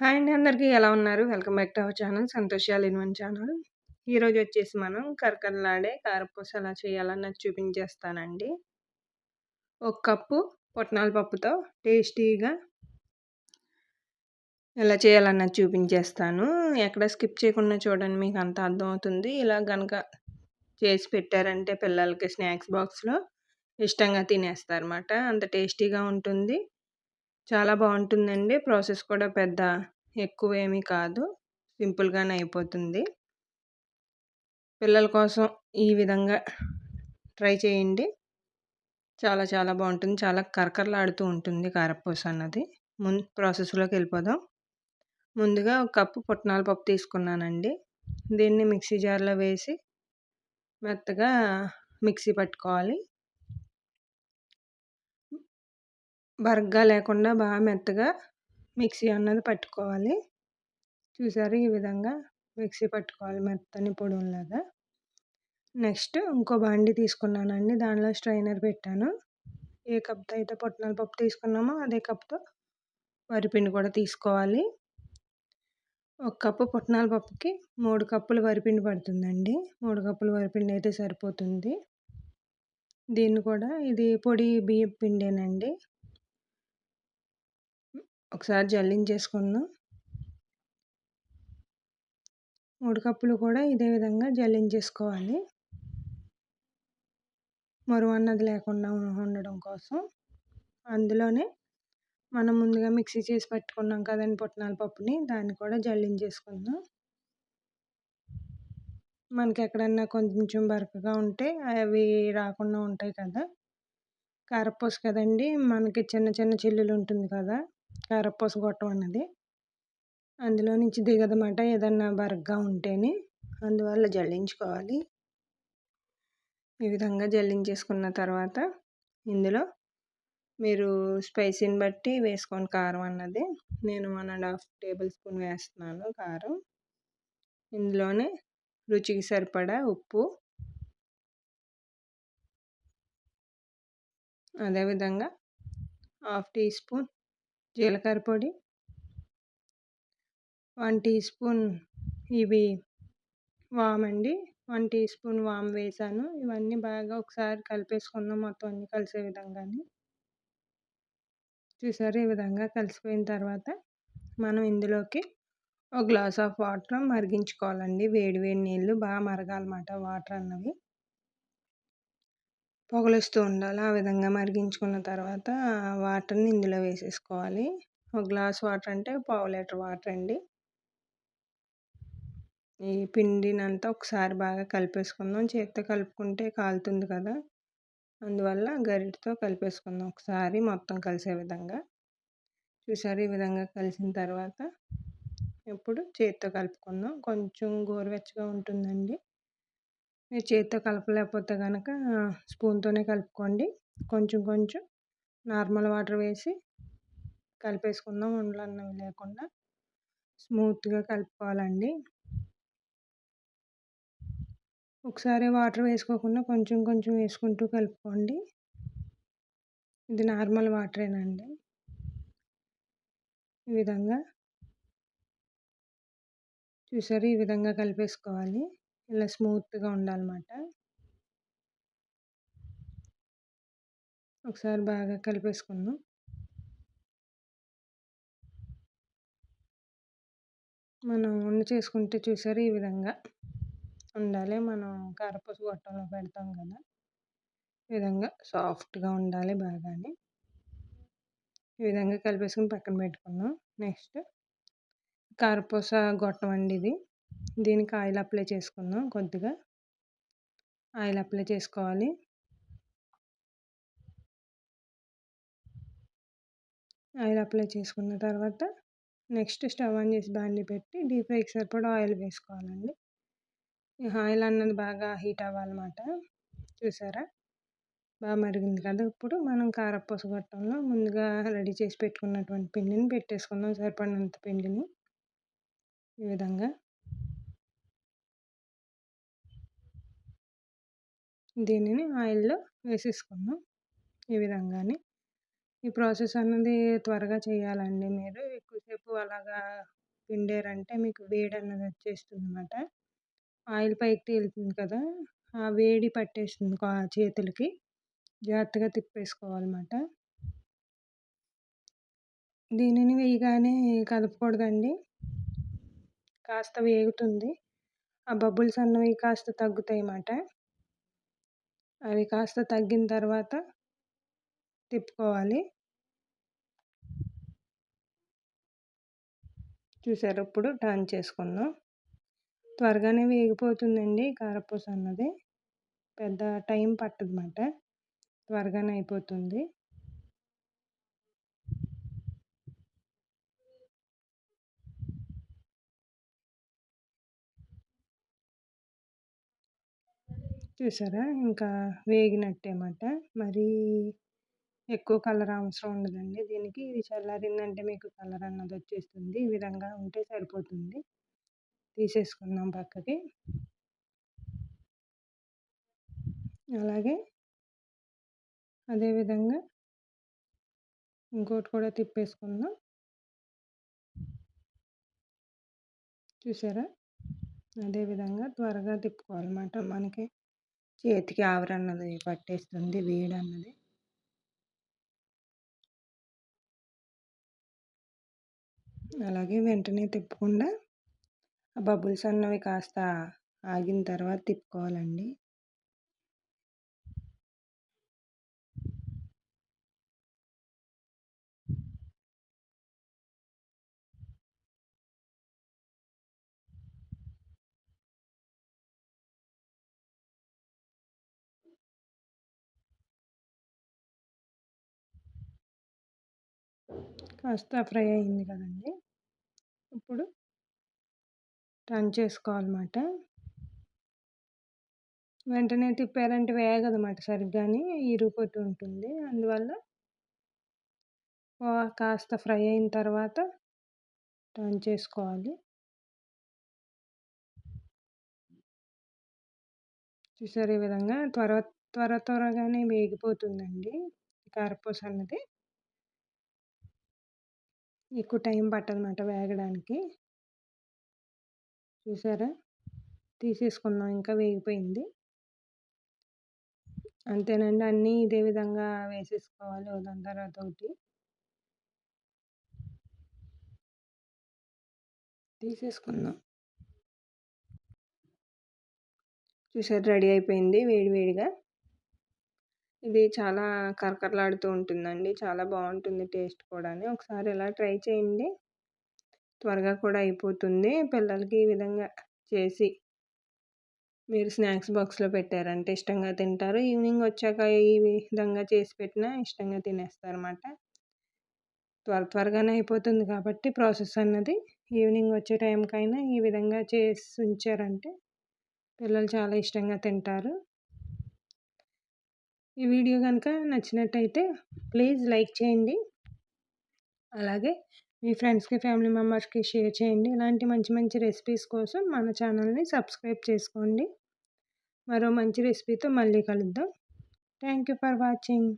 Hi అండి అందరికీ. ఎలా ఉన్నారు? Welcome back to our channel. సంతోషాలు ఇన్ వన్ ఛానల్. ఈరోజు వచ్చేసి మనం కరకరలాడే కారపూస ఎలా చేయాలన్నది చూపించేస్తానండి. ఒక కప్పు పొట్నాల పప్పుతో టేస్టీగా ఎలా చేయాలన్నది చూపించేస్తాను. ఎక్కడ స్కిప్ చేయకుండా చూడండి మీకు అంత అర్థమవుతుంది ఇలా కనుక చేసి పెట్టారంటే పిల్లలకి స్నాక్స్ బాక్స్లో ఇష్టంగా తినేస్తారన్నమాట. అంత టేస్టీగా ఉంటుంది. చాలా బాగుంటుందండి. ప్రాసెస్ కూడా పెద్ద ఎక్కువ ఏమీ కాదు. సింపుల్గానే అయిపోతుంది. పిల్లల కోసం ఈ విధంగా ట్రై చేయండి. చాలా చాలా బాగుంటుంది. చాలా కరకరలాడుతూ ఉంటుంది కారపూస అన్నది. ముందు ప్రాసెస్లోకి వెళ్ళిపోదాం. ముందుగా ఒక కప్పు పుట్నాల పప్పు తీసుకున్నానండి. దీన్ని మిక్సీ జార్లో వేసి మెత్తగా మిక్సీ పట్టుకోవాలి. బర్గా లేకుండా బాగా మెత్తగా మిక్సీ అన్నది పట్టుకోవాలి. చూసారు ఈ విధంగా మిక్సీ పట్టుకోవాలి మెత్తని పొడులాగా నెక్స్ట్ ఇంకో బండి తీసుకున్నానండి. దానిలో స్ట్రైనర్ పెట్టాను. ఏ కప్తో అయితే పొట్టినాల పప్పు తీసుకున్నామో అదే కప్తో వరిపిండి కూడా తీసుకోవాలి. ఒక కప్పు పుట్నాల పప్పుకి మూడు కప్పులు వరిపిండి పడుతుందండి. మూడు కప్పులు వరిపిండి అయితే సరిపోతుంది. దీన్ని కూడా ఇది పొడి బియ్యం పిండేనండి. ఒకసారి జల్లించేసుకుందాం. మూడు కప్పులు కూడా ఇదే విధంగా జల్లించేసుకోవాలి. మరువు అన్నది లేకుండా ఉండడం కోసం. అందులోనే మనం ముందుగా మిక్సీ చేసి పెట్టుకున్నాం కదండి పుట్నాల పప్పుని దాన్ని కూడా జల్లించేసుకుందాం. మనకి ఎక్కడన్నా కొంచెం బరకగా ఉంటే అవి రాకుండా ఉంటాయి కదా. కారపూస కదండి మనకి చిన్న చిన్న చిల్లులు ఉంటుంది కదా. కారపూస గొట్టం అన్నది. అందులో నుంచి దిగదన్నమాట ఏదన్నా బరగ్గా ఉంటేనే. అందువల్ల జల్లించుకోవాలి. ఈ విధంగా జల్లించేసుకున్న తర్వాత ఇందులో మీరు స్పైసీని బట్టి వేసుకోండి కారం అన్నది. నేను one and half tablespoon వేస్తున్నాను కారం. ఇందులోనే రుచికి సరిపడా ఉప్పు. అదేవిధంగా హాఫ్ టీ స్పూన్ జీలకర్ర పొడి వన్ టీ స్పూన్ ఇవి వామండి వన్ టీ స్పూన్ వామ్ వేసాను. ఇవన్నీ బాగా ఒకసారి కలిపేసుకుందాం మొత్తం అన్నీ కలిసే విధంగానే. చూసారు ఈ విధంగా కలిసిపోయిన తర్వాత మనం ఇందులోకి ఒక గ్లాస్ ఆఫ్ వాటర్ మరిగించుకోవాలండి. వేడి వేడి నీళ్ళు బాగా మరగాలన్నమాట వాటర్ అన్నవి. పొగలుస్తూ ఉండాలి. ఆ విధంగా మరిగించుకున్న తర్వాత వాటర్ని ఇందులో వేసేసుకోవాలి. ఒక గ్లాస్ వాటర్ అంటే పావు లీటర్ వాటర్ అండి. ఈ పిండినంతా ఒకసారి బాగా కలిపేసుకుందాం. చేతితో కలుపుకుంటే కాలుతుంది కదా. అందువల్ల గరిటతో కలిపేసుకుందాం ఒకసారి మొత్తం కలిసే విధంగా. చూసారు ఈ విధంగా కలిసిన తర్వాత? ఇప్పుడు చేతితో కలుపుకుందాం. కొంచెం గోరువెచ్చగా ఉంటుందండి. మీరు చేతితో కలపలేకపోతే కనుక స్పూన్తోనే కలుపుకోండి. కొంచెం కొంచెం నార్మల్ వాటర్ వేసి కలిపేసుకుందాం. ఉండలు అన్నవి లేకుండా స్మూత్గా కలుపుకోవాలండి. ఒకసారి వాటర్ వేసుకోకుండా కొంచెం కొంచెం వేసుకుంటూ కలుపుకోండి. ఇది నార్మల్ వాటరేనండి. ఈ విధంగా చూసారు? ఈ విధంగా కలిపేసుకోవాలి. ఇలా స్మూత్గా ఉండాలన్నమాట. ఒకసారి బాగా కలిపేసుకుందాం. మనం వండు చేసుకుంటే చూసారు ఈ విధంగా ఉండాలి. మనం కారపూస గొట్టంలో పెడతాం కదా. ఈ విధంగా సాఫ్ట్గా ఉండాలి బాగానే. ఈ విధంగా కలిపేసుకుని పక్కన పెట్టుకుందాం. నెక్స్ట్ కారపూస గొట్టం అండి ఇది. దీనికి ఆయిల్ అప్లై చేసుకుందాం కొద్దిగా. ఆయిల్ అప్లై చేసుకోవాలి. ఆయిల్ అప్లై చేసుకున్న తర్వాత నెక్స్ట్ స్టవ్ ఆన్ చేసి బాండి పెట్టి డీప్ ఫ్రైకి సరిపడా ఆయిల్ వేసుకోవాలండి. ఆయిల్ అన్నది బాగా హీట్ అవ్వాలన్నమాట. చూసారా? బాగా మరిగింది కదా ఇప్పుడు మనం కారపూస గొట్టంలో ముందుగా రెడీ చేసి పెట్టుకున్నటువంటి పిండిని పెట్టేసుకుందాం సరిపడినంత పిండిని. ఈ విధంగా. దీనిని ఆయిల్లో వేసేసుకుందాం. ఈ విధంగానే ఈ ప్రాసెస్ అన్నది త్వరగా చేయాలండి మీరు. ఎక్కువసేపు అలాగా పిండారంటే మీకు వేడి అన్నది వచ్చేస్తుంది అనమాట ఆయిల్ పైకి తేలుతుంది కదా ఆ వేడి పట్టేస్తుంది చేతులకి. జాగ్రత్తగా తిప్పేసుకోవాలన్నమాట. దీనిని వేయగానే కలపకూడదండి. కాస్త వేగుతుంది. ఆ బబుల్స్ అన్నవి కాస్త తగ్గుతాయి అన్నమాట అవి కాస్త తగ్గిన తర్వాత తిప్పుకోవాలి. చూసారు? ఇప్పుడు టర్న్ చేసుకుందాం. త్వరగానే వేగిపోతుందండి కారపూస అన్నది. పెద్ద టైం పట్టదన్నమాట. త్వరగానే అయిపోతుంది. చూసారా? ఇంకా వేగినట్టే అన్నమాట మరీ ఎక్కువ కలర్ అవసరం ఉండదండి దీనికి. ఇది చల్లారిందంటే మీకు కలర్ అన్నది వచ్చేస్తుంది. ఈ విధంగా ఉంటే సరిపోతుంది. తీసేసుకుందాం పక్కకి. అలాగే అదేవిధంగా ఇంకోటి కూడా తిప్పేసుకుందాం. చూసారా? అదేవిధంగా త్వరగా తిప్పుకోవాలన్నమాట మనకి. చేతికి ఆవరన్నది పట్టేస్తుంది వేడన్నది. అలాగే వెంటనే తిప్పకుండా బబుల్స్ అన్నవి కాస్త ఆగిన తర్వాత తిప్పుకోవాలండి. కాస్త ఫ్రై అయింది కదండి. ఇప్పుడు టర్న్ చేసుకోవాలన్నమాట. వెంటనే తిప్పారంటే వేగదన్నమాట సరిగ్గాని ఇరుగొట్టు ఉంటుంది. అందువల్ల కాస్త ఫ్రై అయిన తర్వాత టర్న్ చేసుకోవాలి. చూసారు ఈ విధంగా త్వర త్వర త్వరగానే వేగిపోతుందండి కారపూస అన్నది. ఎక్కువ టైం పట్టదన్నమాట వేగడానికి. చూసారా? తీసేసుకున్నాం ఇంకా వేగిపోయింది. అంతేనండి అన్నీ ఇదే విధంగా వేసేసుకోవాలి దాని తర్వాత ఒకటి తీసేసుకుందాం. చూసారు రెడీ అయిపోయింది వేడి వేడిగా. ఇది చాలా కరకరలాడుతూ ఉంటుందండి. చాలా బాగుంటుంది టేస్ట్ కూడా ఒకసారి ఇలా ట్రై చేయండి. త్వరగా కూడా అయిపోతుంది. పిల్లలకి ఈ విధంగా చేసి మీరు స్నాక్స్ బాక్స్లో పెట్టారంటే ఇష్టంగా తింటారు. ఈవినింగ్ వచ్చాక ఈ విధంగా చేసి పెట్టినా ఇష్టంగా తినేస్తారన్నమాట. త్వర త్వరగానే అయిపోతుంది కాబట్టి ప్రాసెస్ అన్నది. ఈవినింగ్ వచ్చే టైంకైనా ఈ విధంగా చేసి ఉంచారంటే పిల్లలు చాలా ఇష్టంగా తింటారు. ఈ వీడియో కనుక నచ్చినట్టయితే ప్లీజ్ లైక్ చేయండి. అలాగే మీ ఫ్రెండ్స్కి ఫ్యామిలీ మెంబర్స్కి షేర్ చేయండి. ఇలాంటి మంచి మంచి రెసిపీస్ కోసం మన ఛానల్ని సబ్స్క్రైబ్ చేసుకోండి. మరో మంచి రెసిపీతో మళ్ళీ కలుద్దాం. Thank you for watching.